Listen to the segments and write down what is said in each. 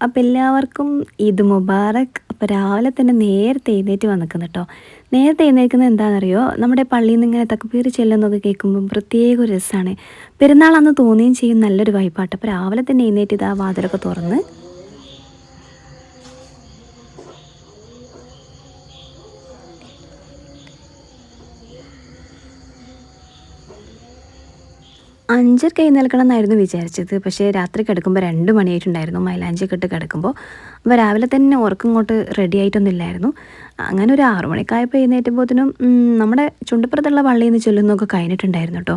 അപ്പോൾ എല്ലാവർക്കും ഈദ് മുബാറക്. അപ്പോൾ രാവിലെ തന്നെ നേരത്തെ എഴുന്നേറ്റ് വന്നിക്കുന്നു കേട്ടോ നേരത്തെ എഴുന്നേൽക്കുന്നത് എന്താണെന്നറിയോ? നമ്മുടെ പള്ളിയിൽ നിന്ന് ഇങ്ങനെ തക്കപ്പീർ ചെല്ലുന്നൊക്കെ കേൾക്കുമ്പം പ്രത്യേക ഒരു രസമാണ് പെരുന്നാളാന്ന് തോന്നുകയും ചെയ്യും നല്ലൊരു വൈപ്പാട്ട് അപ്പോൾ രാവിലെ തന്നെ എഴുന്നേറ്റ് ഇത് ആ വാതിലൊക്കെ തുറന്ന് അഞ്ചരക്ക് നിൽക്കണം എന്നായിരുന്നു വിചാരിച്ചത്. പക്ഷേ രാത്രി കിടക്കുമ്പോൾ രണ്ട് മണിയായിട്ടുണ്ടായിരുന്നു. മൈലാഞ്ചി കെട്ട് കിടക്കുമ്പോൾ അപ്പോൾ രാവിലെ തന്നെ ഉറക്കം ഇങ്ങോട്ട് റെഡി ആയിട്ടൊന്നുമില്ലായിരുന്നു. അങ്ങനെ ഒരു ആറു മണിക്കായപ്പോൾ എഴുന്നേറ്റപ്പോഴത്തേനും നമ്മുടെ ചുണ്ടപ്പുറത്തുള്ള പള്ളിയിൽ നിന്ന് ചൊല്ലുന്നൊക്കെ കഴിഞ്ഞിട്ടുണ്ടായിരുന്നു കേട്ടോ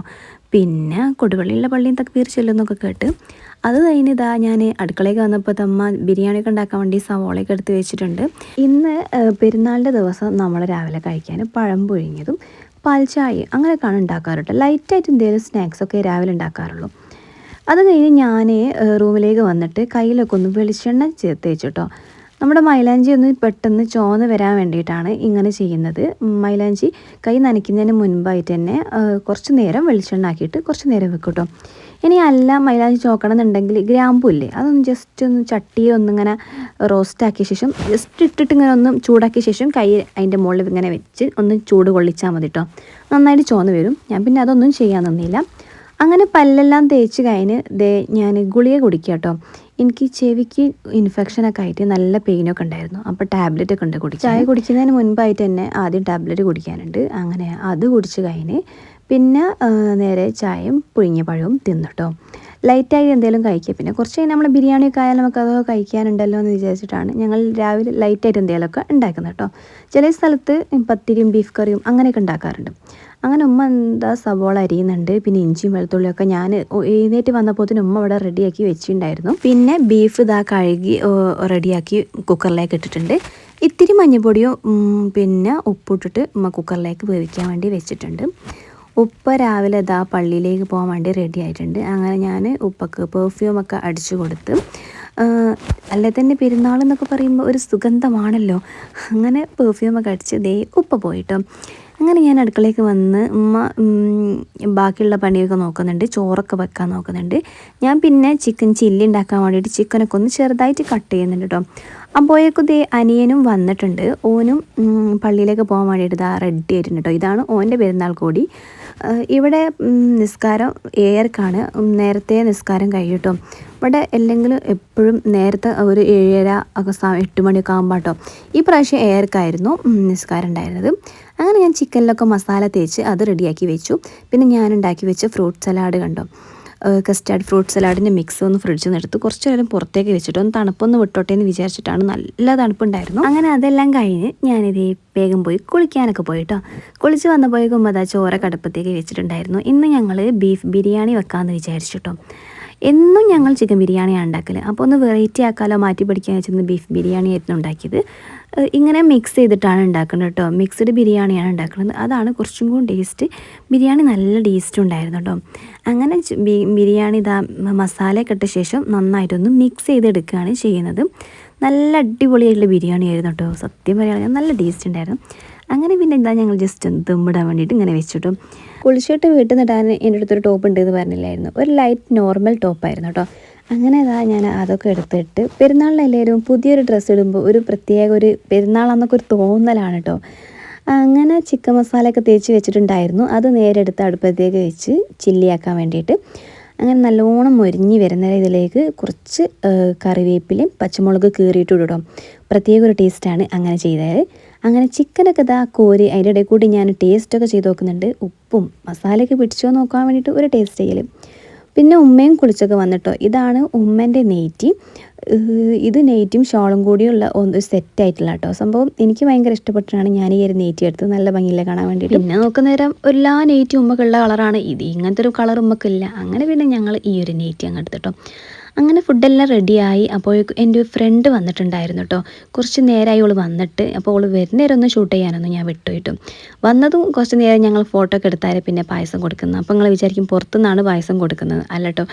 പിന്നെ കൊടുവള്ളിയുള്ള പള്ളിയിൽ തക്കീർ ചൊല്ലുന്നൊക്കെ കേട്ട് അത് കഴിഞ്ഞിതാ ഞാൻ അടുക്കളയ്ക്ക് വന്നപ്പോൾ തമ്മ ബിരിയാണിയൊക്കെ ഉണ്ടാക്കാൻ വേണ്ടി സവോളയൊക്കെ എടുത്ത് വെച്ചിട്ടുണ്ട്. ഇന്ന് പെരുന്നാളിന്റെ ദിവസം നമ്മൾ രാവിലെ കഴിക്കാൻ പഴം പുഴുങ്ങിയതും പാൽ ചായ അങ്ങനെയൊക്കെയാണ് ഉണ്ടാക്കാറുണ്ട് ലൈറ്റായിട്ട് എന്തെങ്കിലും സ്നാക്സൊക്കെ രാവിലെ ഉണ്ടാക്കാറുള്ളൂ. അത് കഴിഞ്ഞ് ഞാൻ റൂമിലേക്ക് വന്നിട്ട് കയ്യിലൊക്കെ ഒന്ന് വെളിച്ചെണ്ണ ചേർത്ത് കേട്ടോ നമ്മുടെ മൈലാഞ്ചി ഒന്ന് പെട്ടെന്ന് ചോന്ന് വരാൻ വേണ്ടിയിട്ടാണ് ഇങ്ങനെ ചെയ്യുന്നത്. മൈലാഞ്ചി കൈ നനയ്ക്കുന്നതിന് മുൻപായിട്ട് തന്നെ കുറച്ച് നേരം വെളിച്ചെണ്ണ ആക്കിയിട്ട് കുറച്ച് നേരം വെക്കും കേട്ടോ ഇനി അല്ല മൈലാഞ്ചി ചോക്കണം എന്നുണ്ടെങ്കിൽ ഗ്രാമ്പൂല്ലേ അതൊന്ന് ജസ്റ്റ് ഒന്ന് ചട്ടിയിൽ ഒന്നിങ്ങനെ റോസ്റ്റ് ആക്കിയ ശേഷം ജസ്റ്റ് ഇട്ടിട്ട് ഇങ്ങനെ ഒന്ന് ചൂടാക്കിയ ശേഷം കൈ അതിന്റെ മുകളിൽ ഇങ്ങനെ വെച്ച് ഒന്ന് ചൂട് കൊള്ളിച്ചാൽ മതി കേട്ടോ നന്നായിട്ട് ചോന്ന് വരും. ഞാൻ പിന്നെ അതൊന്നും ചെയ്യാൻ നിന്നില്ല. അങ്ങനെ പല്ലെല്ലാം തേച്ച് കഴിഞ്ഞ് ദേ ഞാൻ ഗുളിക കുടിക്കുക കേട്ടോ എനിക്ക് ചെവിക്ക് ഇൻഫെക്ഷനൊക്കെ ആയിട്ട് നല്ല പെയിനൊക്കെ ഉണ്ടായിരുന്നു. അപ്പോൾ ടാബ്ലറ്റ് ഒക്കെ ഉണ്ട് കുടിക്കുക ചായ കുടിക്കുന്നതിന് മുൻപായിട്ട് തന്നെ ആദ്യം ടാബ്ലറ്റ് കുടിക്കാനുണ്ട്. അങ്ങനെ അത് കുടിച്ച് കഴിഞ്ഞ് പിന്നെ നേരെ ചായയും പുഴുങ്ങിയ പഴവും തിന്നിട്ടോ. ലൈറ്റായി എന്തെങ്കിലും കഴിക്കുക പിന്നെ കുറച്ച് കഴിഞ്ഞാൽ നമ്മൾ ബിരിയാണിയൊക്കെ ആയാലും നമുക്ക് അതൊക്കെ കഴിക്കാനുണ്ടല്ലോ എന്ന് വിചാരിച്ചിട്ടാണ് ഞങ്ങൾ രാവിലെ ലൈറ്റായിട്ട് എന്തെങ്കിലുമൊക്കെ ഉണ്ടാക്കുന്നത് കേട്ടോ ചില സ്ഥലത്ത് പത്തിരിയും ബീഫ് കറിയും അങ്ങനെയൊക്കെ ഉണ്ടാക്കാറുണ്ട്. അങ്ങനെ ഉമ്മ എന്താ സവോള അരിയുന്നുണ്ട്. പിന്നെ ഇഞ്ചിയും വെളുത്തുള്ളിയൊക്കെ ഞാൻ എഴുന്നേറ്റ് വന്നപ്പോൾ ഉമ്മ ഇവിടെ റെഡിയാക്കി വെച്ചിട്ടുണ്ടായിരുന്നു. പിന്നെ ബീഫ് ഇതാ കഴുകി റെഡിയാക്കി കുക്കറിലേക്ക് ഇട്ടിട്ടുണ്ട്. ഇത്തിരി മഞ്ഞൾപ്പൊടിയോ പിന്നെ ഉപ്പിട്ടിട്ട് ഉമ്മ കുക്കറിലേക്ക് വേവിക്കാൻ വേണ്ടി വെച്ചിട്ടുണ്ട്. ഉപ്പ രാവിലെ ഇതാ പള്ളിയിലേക്ക് പോകാൻ വേണ്ടി റെഡി ആയിട്ടുണ്ട്. അങ്ങനെ ഞാൻ ഉപ്പക്ക് പെർഫ്യൂമൊക്കെ അടിച്ചു കൊടുത്ത് അല്ലെ തന്നെ പെരുന്നാൾ എന്നൊക്കെ പറയുമ്പോൾ ഒരു സുഗന്ധമാണല്ലോ. അങ്ങനെ പെർഫ്യൂമൊക്കെ അടിച്ച് ദേ ഉപ്പ പോയിട്ടോ. അങ്ങനെ ഞാൻ അടുക്കളയ്ക്ക് വന്ന് ഉമ്മ ബാക്കിയുള്ള പണിയൊക്കെ നോക്കുന്നുണ്ട്. ചോറൊക്കെ വെക്കാൻ നോക്കുന്നുണ്ട്. ഞാൻ പിന്നെ ചിക്കൻ ചില്ലി ഉണ്ടാക്കാൻ വേണ്ടിയിട്ട് ചിക്കനൊക്കെ ഒന്ന് ചെറുതായിട്ട് കട്ട് ചെയ്യുന്നുണ്ട് കേട്ടോ അപ്പോഴേക്കും ദേ അനിയനും വന്നിട്ടുണ്ട്. ഓനും പള്ളിയിലേക്ക് പോകാൻ വേണ്ടിയിട്ട് ഇതാ റെഡി ആയിട്ടുണ്ട് കേട്ടോ ഇതാണ് ഓന്റെ പെരുന്നാൾ കൂടി. ഇവിടെ നിസ്കാരം ഏർക്കാണ് നേരത്തെ നിസ്കാരം കഴിയട്ടോ. ഇവിടെ അല്ലെങ്കിൽ എപ്പോഴും നേരത്തെ ഒരു ഏഴര ഒക്കെ എട്ട് മണിയൊക്കെ ആകുമ്പോൾ കേട്ടോ ഈ പ്രാവശ്യം ഏർക്കായിരുന്നു നിസ്കാരം ഉണ്ടായിരുന്നത്. അങ്ങനെ ഞാൻ ചിക്കനിലൊക്കെ മസാല തേച്ച് അത് റെഡിയാക്കി വെച്ചു. പിന്നെ ഞാൻ ഉണ്ടാക്കി വെച്ച ഫ്രൂട്ട് സലാഡ് കണ്ടോ. കസ്റ്റാർഡ് ഫ്രൂട്ട് സലാഡിന്റെ മിക്സ് ഒന്ന് ഫ്രിഡ്ജിൽ നിന്ന് എടുത്ത് കുറച്ച് നേരം പുറത്തേക്ക് വെച്ചിട്ട് ഒന്ന് തണുപ്പൊന്ന് വിട്ടോട്ടെ എന്ന് വിചാരിച്ചിട്ടാണ് നല്ല തണുപ്പുണ്ടായിരുന്നു. അങ്ങനെ അതെല്ലാം കഴിഞ്ഞ് ഞാനിത് വേഗം പോയി കുളിക്കാനൊക്കെ പോയിട്ടോ. കുളിച്ച് വന്നപ്പോഴേക്കും അതാ ചോര കടുപ്പത്തേക്ക് വെച്ചിട്ടുണ്ടായിരുന്നു. ഇന്ന് ഞങ്ങൾ ബീഫ് ബിരിയാണി വെക്കാമെന്ന് വിചാരിച്ചിട്ടോ. എന്നും ഞങ്ങൾ ചിക്കൻ ബിരിയാണിയാണ് ഉണ്ടാക്കൽ അപ്പോൾ ഒന്ന് വെറൈറ്റി ആക്കാലോ മാറ്റി പഠിക്കാൻ വെച്ചിരുന്ന ബീഫ് ബിരിയാണി ആയിരുന്നു ഉണ്ടാക്കിയത്. ഇങ്ങനെ മിക്സ് ചെയ്തിട്ടാണ് ഉണ്ടാക്കുന്നത് കേട്ടോ. മിക്സ്ഡ് ബിരിയാണിയാണ് ഉണ്ടാക്കുന്നത് അതാണ് കുറച്ചും കൂടി ടേസ്റ്റ് ബിരിയാണി നല്ല ടേസ്റ്റ് ഉണ്ടായിരുന്നു കേട്ടോ. അങ്ങനെ ബിരിയാണി ഇതാ മസാലയൊക്കെ ഇട്ട ശേഷം നന്നായിട്ടൊന്ന് മിക്സ് ചെയ്തെടുക്കുകയാണ് ചെയ്യുന്നത്. നല്ല അടിപൊളിയായിട്ടുള്ള ബിരിയാണി ആയിരുന്നു കേട്ടോ. സത്യം പറയുകയാണെങ്കിൽ നല്ല ടേസ്റ്റ് ഉണ്ടായിരുന്നു. അങ്ങനെ പിന്നെ എന്താ ഞങ്ങൾ ജസ്റ്റ് ഒന്ന് ദമ്മിടാൻ വേണ്ടിയിട്ട് ഇങ്ങനെ വെച്ചിട്ടു കുളിച്ചിട്ട് വീട്ടിൽ നിന്നിടാൻ എന്റെ അടുത്തൊരു ടോപ്പ് ഉണ്ട് എന്ന് പറഞ്ഞില്ലായിരുന്നു. ഒരു ലൈറ്റ് നോർമൽ ടോപ്പായിരുന്നു കേട്ടോ അങ്ങനെ അതാ ഞാൻ അതൊക്കെ എടുത്തിട്ട് പെരുന്നാളിനെല്ലാവരും പുതിയൊരു ഡ്രസ്സ് ഇടുമ്പോൾ ഒരു പ്രത്യേക ഒരു പെരുന്നാളെന്നൊക്കെ ഒരു തോന്നലാണ് കേട്ടോ അങ്ങനെ ചിക്കൻ മസാലയൊക്കെ തേച്ച് വെച്ചിട്ടുണ്ടായിരുന്നു. അത് നേരെ എടുത്ത് അടുപ്പത്തേക്ക് വെച്ച് ചില്ലിയാക്കാൻ വേണ്ടിയിട്ട്. അങ്ങനെ നല്ലോണം മൊരിഞ്ഞ് വരുന്ന ഇതിലേക്ക് കുറച്ച് കറിവേപ്പിലയും പച്ചമുളക് കീറിയിട്ട് ഇടും പ്രത്യേക ഒരു ടേസ്റ്റാണ് അങ്ങനെ ചെയ്തത്. അങ്ങനെ ചിക്കനൊക്കെ ഇതാ കോരി അതിന്റെ ഇടയിൽ കൂടി ഞാൻ ടേസ്റ്റൊക്കെ ചെയ്ത് നോക്കുന്നുണ്ട്. ഉപ്പും മസാലയൊക്കെ പിടിച്ചോ നോക്കാൻ വേണ്ടിയിട്ട് ഒരു ടേസ്റ്റ് ചെയ്യൽ പിന്നെ ഉമ്മയും കുളിച്ചൊക്കെ വന്നിട്ടോ. ഇതാണ് ഉമ്മന്റെ നെയ്റ്റി. ഇത് നെയ്റ്റും ഷോളും കൂടിയുള്ള ഒന്ന് സെറ്റായിട്ടുള്ള കേട്ടോ സംഭവം എനിക്ക് ഭയങ്കര ഇഷ്ടപ്പെട്ടാണ് ഞാൻ ഈ ഒരു നെയ്റ്റി എടുത്ത് നല്ല ഭംഗിയില്ല കാണാൻ വേണ്ടിയിട്ട്. പിന്നെ നോക്കുന്ന നേരം എല്ലാ നെയ്റ്റും ഉമ്മക്കുള്ള കളറാണ്. ഇത് ഇങ്ങനത്തെ ഒരു കളർ ഉമ്മക്കില്ല. അങ്ങനെ പിന്നെ ഞങ്ങൾ ഈ ഒരു നെയ്റ്റി അങ്ങ് എടുത്തിട്ടോ. അങ്ങനെ ഫുഡെല്ലാം റെഡിയായി അപ്പോൾ എന്റെ ഫ്രണ്ട് വന്നിട്ടുണ്ടായിരുന്നു കേട്ടോ കുറച്ച് നേരമായി ഓൾ വന്നിട്ട്. അപ്പോൾ ഓൾ വരുന്നേരം ഒന്ന് ഷൂട്ട് ചെയ്യാനൊന്നും ഞാൻ വിട്ടു കിട്ടും വന്നതും കുറച്ച് നേരം ഞങ്ങൾ ഫോട്ടോ ഒക്കെ എടുത്താൽ പിന്നെ പായസം കൊടുക്കുന്നത് അപ്പോൾ നിങ്ങൾ വിചാരിക്കും പുറത്തുനിന്നാണ് പായസം കൊടുക്കുന്നത്. അല്ല കേട്ടോ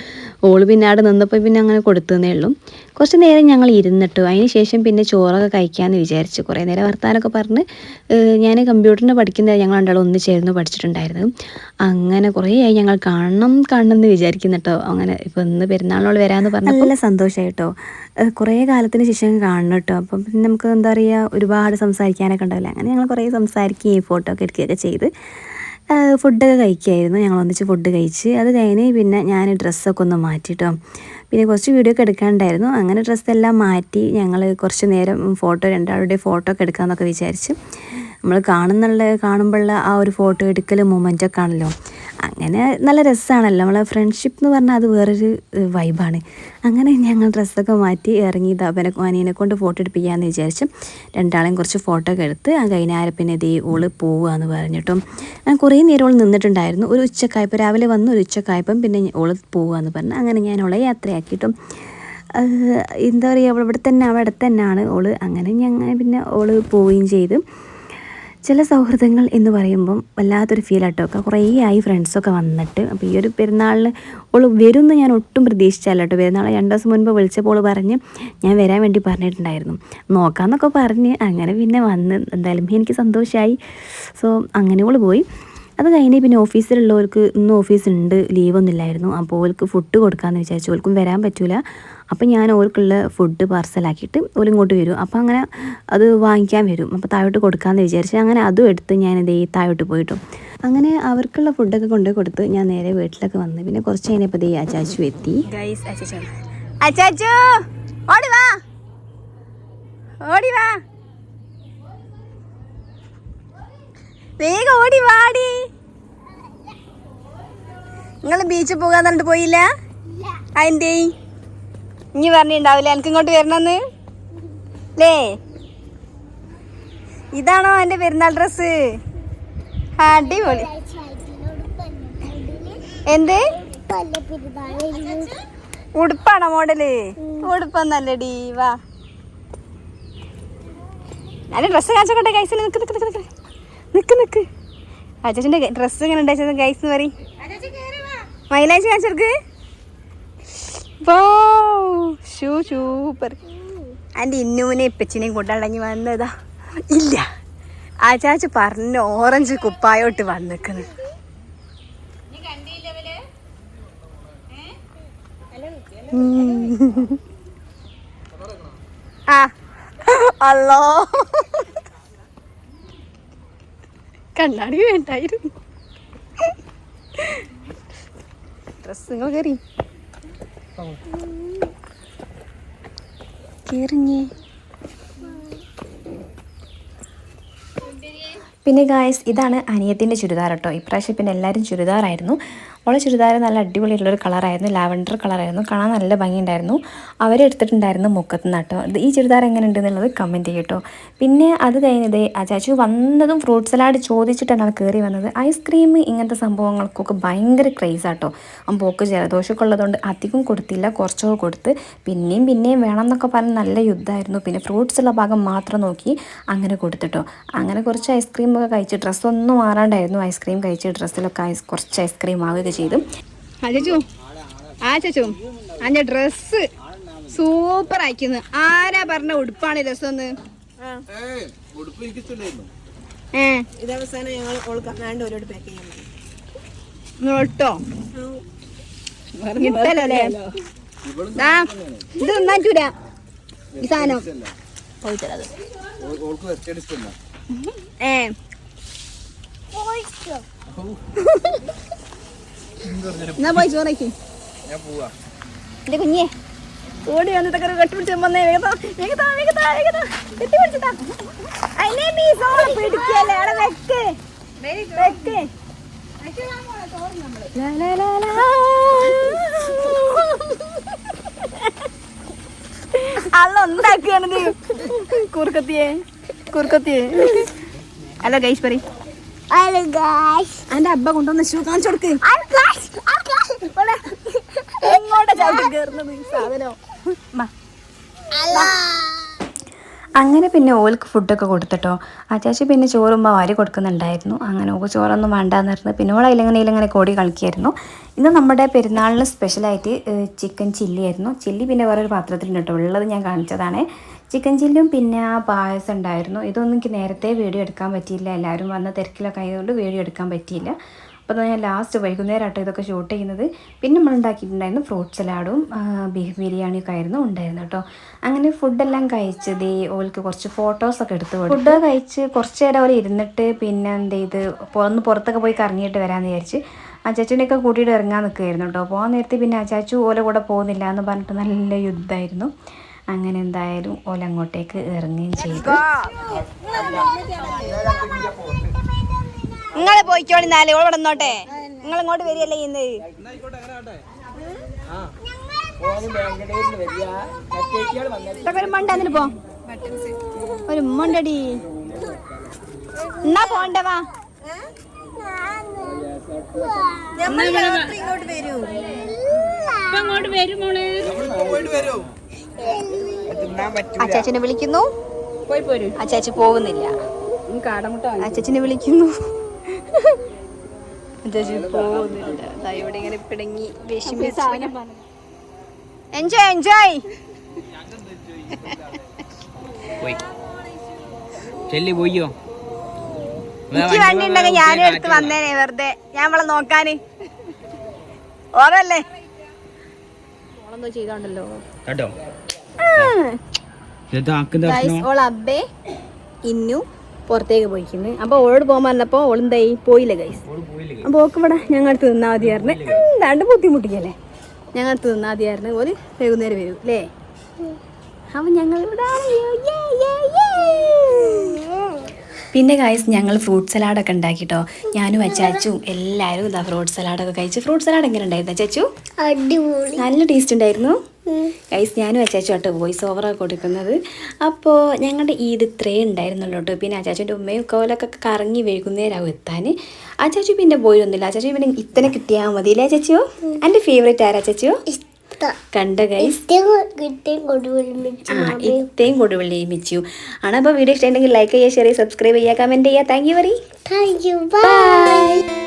ഓൾ പിന്നെ അവിടെ നിന്നപ്പോൾ പിന്നെ അങ്ങനെ കൊടുത്തതേ ഉള്ളൂ. കുറച്ച് നേരം ഞങ്ങൾ ഇരുന്നിട്ടു. അതിന് ശേഷം പിന്നെ ചോറൊക്കെ കഴിക്കാമെന്ന് വിചാരിച്ചു. കുറേ നേരം വർത്താനൊക്കെ പറഞ്ഞ് ഞാൻ കമ്പ്യൂട്ടറിന് പഠിക്കുന്ന ഞങ്ങൾ രണ്ടാളും ഒന്ന് ചേർന്ന് പഠിച്ചിട്ടുണ്ടായിരുന്നു. അങ്ങനെ കുറേ ഞങ്ങൾ കാണണം കാണണം എന്ന് വിചാരിക്കുന്നു കേട്ടോ അങ്ങനെ ഇപ്പോൾ ഇന്ന് പെരുന്നാളിനോട് വരാമെന്ന് നല്ല സന്തോഷമായി കേട്ടോ കുറേ കാലത്തിന് ശേഷം കാണണം കേട്ടോ. അപ്പം പിന്നെ നമുക്ക് എന്താ പറയുക ഒരുപാട് സംസാരിക്കാനൊക്കെ ഉണ്ടാവില്ല? അങ്ങനെ ഞങ്ങൾ കുറേ സംസാരിക്കുകയും ഫോട്ടോ ഒക്കെ എടുക്കുകയൊക്കെ ചെയ്ത്. ഫുഡൊക്കെ കഴിക്കുമായിരുന്നു ഞങ്ങൾ ഒന്നിച്ച് ഫുഡ് കഴിച്ച്. അത് കഴിഞ്ഞ് പിന്നെ ഞാൻ ഡ്രസ്സൊക്കെ ഒന്ന് മാറ്റിട്ടോ. പിന്നെ കുറച്ച് വീഡിയോ ഒക്കെ എടുക്കാനുണ്ടായിരുന്നു. അങ്ങനെ ഡ്രസ്സെല്ലാം മാറ്റി ഞങ്ങൾ കുറച്ച് നേരം ഫോട്ടോ രണ്ടാളുടെ ഫോട്ടോ ഒക്കെ എടുക്കാമെന്നൊക്കെ വിചാരിച്ച് നമ്മൾ കാണുന്നുള്ള കാണുമ്പോഴുള്ള ആ ഒരു ഫോട്ടോ എടുക്കൽ മൊമെന്റൊക്കെ ആണല്ലോ. അങ്ങനെ നല്ല രസമാണല്ലോ നമ്മളെ ഫ്രണ്ട്ഷിപ്പ് എന്ന് പറഞ്ഞാൽ അത് വേറൊരു വൈബാണ് അങ്ങനെ ഞങ്ങൾ ഡ്രസ്സൊക്കെ മാറ്റി ഇറങ്ങി അവനെ അനിയനെ കൊണ്ട് ഫോട്ടോ എടുപ്പിക്കാമെന്ന് വിചാരിച്ചു. രണ്ടാളെയും കുറച്ച് ഫോട്ടോ ഒക്കെ എടുത്ത് ആ കഴിഞ്ഞാൽ പിന്നെ ദേ ഓൾ പോവുകയെന്ന് പറഞ്ഞിട്ടും ഞാൻ കുറേ നേരം ഓൾ നിന്നിട്ടുണ്ടായിരുന്നു. ഒരു ഉച്ചക്കായപ്പം രാവിലെ വന്ന് ഒരു ഉച്ചക്കായപ്പം പിന്നെ ഓൾ പോവുകയെന്ന് പറഞ്ഞു. അങ്ങനെ ഞാൻ ഓളെ യാത്രയാക്കിയിട്ടും എന്താ പറയുക ഇവിടെ തന്നെ അവിടെ തന്നെയാണ് ഓൾ. അങ്ങനെ ഞങ്ങൾ പിന്നെ ഓൾ പോവുകയും ചെയ്തു. ചില സൗഹൃദങ്ങൾ എന്ന് പറയുമ്പം വല്ലാത്തൊരു ഫീൽ ആട്ടോ. കുറേ ആയി ഫ്രണ്ട്സൊക്കെ വന്നിട്ട്. അപ്പോൾ ഈ ഒരു പെരുന്നാളിൽ ഓൾ വരുമെന്ന് ഞാൻ ഒട്ടും പ്രതീക്ഷിച്ചല്ല കേട്ടോ പെരുന്നാൾ രണ്ട് ദിവസം മുൻപ് വിളിച്ചപ്പോൾ പറഞ്ഞ് ഞാൻ വരാൻ വേണ്ടി പറഞ്ഞിട്ടുണ്ടായിരുന്നു. നോക്കാമെന്നൊക്കെ പറഞ്ഞ്. അങ്ങനെ പിന്നെ വന്ന് എന്തായാലും എനിക്ക് സന്തോഷമായി സോ അങ്ങനെ ഓൾ പോയി. അത് കഴിഞ്ഞ് പിന്നെ ഓഫീസിലുള്ളവർക്ക് ഇന്ന് ഓഫീസ് ഉണ്ട് ലീവൊന്നും ഇല്ലായിരുന്നു അപ്പോൾ ഓർക്ക് ഫുഡ് കൊടുക്കാമെന്ന് വിചാരിച്ചു. ഓർക്കും വരാൻ പറ്റില്ല അപ്പം ഞാൻ ഓർക്കുള്ള ഫുഡ് പാർസലാക്കിയിട്ട് ഓർ ഇങ്ങോട്ട് വരും. അപ്പോൾ അങ്ങനെ അത് വാങ്ങിക്കാൻ വരും. അപ്പോൾ താഴോട്ട് കൊടുക്കാമെന്ന് വിചാരിച്ചു അങ്ങനെ അതും എടുത്ത് ഞാൻ ഈ താഴോട്ട് പോയിട്ടു. അങ്ങനെ അവർക്കുള്ള ഫുഡൊക്കെ കൊണ്ട് കൊടുത്ത് ഞാൻ നേരെ വീട്ടിലൊക്കെ വന്ന് പിന്നെ കുറച്ച് കഴിഞ്ഞപ്പോൾ ഈ അച്ചാച്ചു എത്തി. അച്ചാച്ചു ഓടി വാ. ഓടി വാ. വേഗം ഓടി വാടി. നിങ്ങൾ ബീച്ചിൽ പോകാൻ പറഞ്ഞിട്ട് പോയില്ല? അതിന്റെ ഇനി പറഞ്ഞിട്ടുണ്ടാവില്ല എനിക്ക് ഇങ്ങോട്ട് വരണമെന്ന് ലേ ഇതാണോ എന്റെ പെരുന്നാൾ ഡ്രസ്സ് അടിപൊളി. എന്ത്? ഉടുപ്പാണോ മോഡൽ? ഉടുപ്പൊന്നല്ലടി വാ ഞാൻ ഡ്രസ്സ് കാണിച്ചോട്ടെ ഗൈസിൽ നിൽക്ക് നിൽക്ക് നിൽക്ക് നിൽക്ക് നിക്ക്. നിക്ക് ഡ്രസ്സ് എങ്ങനെ ഉണ്ടാച്ചത് ഗൈസ് എന്ന് പറയും. മൈലാഞ്ചി കാണിച്ചെടുക്ക് സൂപ്പർ. എന്റെ ഇന്നുവിനെ ഇപ്പച്ചിനെയും കൊണ്ടടങ്ങി വന്നതാ. ഇല്ല. ആ ചാച്ച പറഞ്ഞ ഓറഞ്ച് കുപ്പായോട്ട് വന്നിക്കുന്നു അല്ലോ കണ്ണാടി വേണ്ടായിരുന്നു. ഡ്രസ്സുകൾ കയറി കയറിഞ്ഞേ പിന്നെ ഗായസ് ഇതാണ് അനിയത്തിന്റെ ചുരിദാർ കേട്ടോ. ഇപ്രാവശ്യം പിന്നെ എല്ലാവരും ചുരിദാറായിരുന്നു. അവളെ ചുരിദാർ നല്ല അടിപൊളിയുള്ളൊരു കളറായിരുന്നു ലാവൻഡർ കളറായിരുന്നു കാണാൻ നല്ല ഭംഗിയുണ്ടായിരുന്നു. അവരെടുത്തിട്ടുണ്ടായിരുന്നു മുക്കത്ത് നട്ടോ ഈ ചുരിദാർ എങ്ങനെ ഉണ്ടെന്നുള്ളത് കമന്റ് ചെയ്യട്ടോ. പിന്നെ അത് കഴിഞ്ഞത് ചാച്ചു വന്നതും ഫ്രൂട്ട് സലാഡ് ചോദിച്ചിട്ടാണ് കയറി വന്നത്. ഐസ്ക്രീം ഇങ്ങനത്തെ സംഭവങ്ങൾക്കൊക്കെ ഭയങ്കര ക്രേസ് ആട്ടോ. പോക്ക് ജലദോഷമൊക്കെ ഉള്ളതുകൊണ്ട് അധികം കൊടുത്തില്ല കുറച്ചൊക്കെ കൊടുത്ത്. പിന്നെയും പിന്നെയും വേണം എന്നൊക്കെ പറഞ്ഞ് നല്ല യുദ്ധമായിരുന്നു. പിന്നെ ഫ്രൂട്ട്സ് ഉള്ള ഭാഗം മാത്രം നോക്കി അങ്ങനെ കൊടുത്തിട്ടോ. അങ്ങനെ കുറച്ച് ഐസ്ക്രീമൊക്കെ കഴിച്ച് ഡ്രസ്സൊന്നും മാറാണ്ടായിരുന്നു. ഐസ്ക്രീം കഴിച്ച് ഡ്രസ്സിലൊക്കെ ഐസ് കുറച്ച് ഐസ്ക്രീം ആവുകയൊക്കെ ചെയ്തു. ആ ചേച്ചു. ആ ചേച്ചു. അന്റെ ഡ്രസ് സൂപ്പർ അയക്കുന്നു ആരാ പറഞ്ഞ ഉടുപ്പാണ് രസമെന്ന് അല്ലേ? ഇത് ഈ സാധനം. ഏ. എന്നാ പോയി ചോറയ്ക്ക് ഞാൻ പോവാ. എന്റെ കുഞ്ഞേ ഓടി വന്നിട്ട് കെട്ടിപ്പിടിച്ച് വന്നേ. കെട്ടിപ്പിടിച്ചിട്ടാ അതിനെ നീ സോളം പിടിക്കല്ലേ? അവിടെ വെക്ക്. വെക്ക്. കുറുക്കത്തിയെ കുറുക്കത്തിയെ. അല്ല ഗൈസ് എന്റെ അബ്ബ കൊണ്ടുവന്ന ഷൂ കാണിച്ചു കൊടുക്ക്. എങ്ങോട്ടാ ചവിട്ടി കയറുന്നത് ഈ സാധനം. അങ്ങനെ പിന്നെ ഓൽക്ക് ഫുഡൊക്കെ കൊടുത്തിട്ടോ. അച്ചാച്ചി പിന്നെ ചോറുമ്പോൾ വാരി കൊടുക്കുന്നുണ്ടായിരുന്നു. അങ്ങനെ ഓക്ക് ചോറൊന്നും വേണ്ടാന്ന് പറഞ്ഞു പിന്നെ ഓൾ അതിലങ്ങനെ ഇതിലങ്ങനെ കോടി കളിക്കായിരുന്നു. ഇന്ന് നമ്മുടെ പെരുന്നാളിന് സ്പെഷ്യലായിട്ട് ചിക്കൻ ചില്ലി ആയിരുന്നു. ചില്ലി പിന്നെ വേറൊരു പാത്രത്തിലുണ്ട് കേട്ടോ. ഉള്ളത് ഞാൻ കാണിച്ചതാണ്. ചിക്കൻ ചില്ലും പിന്നെ ആ പായസം ഉണ്ടായിരുന്നു. ഇതൊന്നും എനിക്ക് നേരത്തെ വീഡിയോ എടുക്കാൻ പറ്റിയില്ല. എല്ലാവരും വന്ന തിരക്കിലൊക്കെ ആയതുകൊണ്ട് വീഡിയോ എടുക്കാൻ പറ്റിയില്ല. അപ്പോൾ ഞാൻ ലാസ്റ്റ് വൈകുന്നേരം ഇതൊക്കെ ഷൂട്ട് ചെയ്യുന്നത്. പിന്നെ നമ്മൾ ഉണ്ടാക്കിയിട്ടുണ്ടായിരുന്നു ഫ്രൂട്ട് സലാഡും ബീഫ് ബിരിയാണിയൊക്കെ ആയിരുന്നു ഉണ്ടായിരുന്നു കേട്ടോ. അങ്ങനെ ഫുഡെല്ലാം കഴിച്ചത് ഓൾക്ക് കുറച്ച് ഫോട്ടോസൊക്കെ എടുത്ത് കൊടുത്തു ഫുഡ് കഴിച്ച് കുറച്ച് നേരം അവർ ഇരുന്നിട്ട് പിന്നെ എന്ത് ചെയ്ത് ഒന്ന് പുറത്തൊക്കെ പോയി കറങ്ങിയിട്ട് വരാമെന്ന് വിചാരിച്ച് അച്ചാച്ചനെയൊക്കെ കൂട്ടിയിട്ട് ഇറങ്ങാൻ നിൽക്കുകയായിരുന്നു കേട്ടോ. പോകാൻ നേരത്തെ പിന്നെ അച്ചാച്ചു ഓല കൂടെ പോകുന്നില്ല എന്ന് പറഞ്ഞിട്ട് നല്ല യുദ്ധമായിരുന്നു. അങ്ങനെ എന്തായാലും ഓല അങ്ങോട്ടേക്ക് ഇറങ്ങുകയും ചെയ്തു. നിങ്ങളെ പോയിക്കോളി നാലേ ഓൾ ഇവിടെ നിങ്ങൾ ഇങ്ങോട്ട് വരികയല്ലേ ഇന്ന് ഒരു മണ്ട അതിന് പോ. ഒരു മണ്ടടി എന്നാ മോളെ. പോയിട്ട് വരൂ. അച്ചാച്ചനെ വിളിക്കുന്നു. അച്ചാച്ചി പോകുന്നില്ല. അച്ചാച്ചനെ വിളിക്കുന്നു. അച്ചാച്ചി പോകുന്നില്ല. ഇവിടെ ഇങ്ങനെ പിടങ്ങി എൻജോയ് എൻജോയ് പോയി. ചെല്ലി പോയോ എനിക്ക് വണ്ടി ഉണ്ടെങ്കിൽ ഞാനും എടുത്ത് വന്നേനെ വെറുതെ. ഞാൻ അവളെ നോക്കാന്. ഓറല്ലേ ഓളെന്തോ ചെയ്തോണ്ടല്ലോ. കേട്ടോ അബ്ബേ ഇന്നു പുറത്തേക്ക് പോയിക്കുന്നു. അപ്പൊ ഓളോട് പോകാൻ പറഞ്ഞപ്പോ ഓളെന്തായി പോയില്ല ഗൈസ് അപ്പൊ ഓക്ക് ഇവിടെ ഞങ്ങളടുത്ത് നിന്നാ മതിയായിരുന്നു എന്താണ്ട് ബുദ്ധിമുട്ടിക്കല്ലേ? ഞങ്ങൾ തിന്നാ മതിയായിരുന്നു ഒരു വൈകുന്നേരം വരും അല്ലേ അപ്പൊ ഞങ്ങൾ ഇവിടെ പിന്നെ ഗായസ് ഞങ്ങൾ ഫ്രൂട്ട് സലാഡൊക്കെ ഉണ്ടാക്കി കേട്ടോ ഞാനും അച്ചാച്ചും എല്ലാവരും ഇതാ ഫ്രൂട്ട് സലാഡൊക്കെ കഴിച്ചു. ഫ്രൂട്ട് സലാഡ് എങ്ങനെ ഉണ്ടായിരുന്നു അച്ചാച്ചു നല്ല ടേസ്റ്റ് ഉണ്ടായിരുന്നു? ഗൈസ് ഞാനും അച്ചാച്ചോട്ട് വോയിസ് ഓവറാണ് കൊടുക്കുന്നത്. അപ്പോൾ ഞങ്ങളുടെ ഈദ് ഇത്രേ ഉണ്ടായിരുന്നുള്ളൂ കേട്ടോ പിന്നെ അച്ചാച്ചന്റെ ഉമ്മയും കോലൊക്കെ കറങ്ങി വൈകുന്നേരമാവും എത്താൻ അച്ചാച്ചു പിന്നെ പോയിരുന്നില്ല അച്ചാച്ചു പിന്നെ ഇത്തനെ കിട്ടിയാൽ മതി അല്ലേ അച്ചാച്ചിയോ? എന്റെ ഫേവറേറ്റ് ആരാ അച്ചാച്ചിയോ? കണ്ട ഗൈസ് ആ ഇത്തേം കൊടുവള്ളി മിച്ചു. ആണ് അപ്പോൾ വീഡിയോ ഇഷ്ടമുണ്ടെങ്കിൽ ലൈക്ക് ചെയ്യുക ഷെയർ ചെയ്യുക സബ്സ്ക്രൈബ് ചെയ്യുക കമന്റ് ചെയ്യുക. Thank you very thank you bye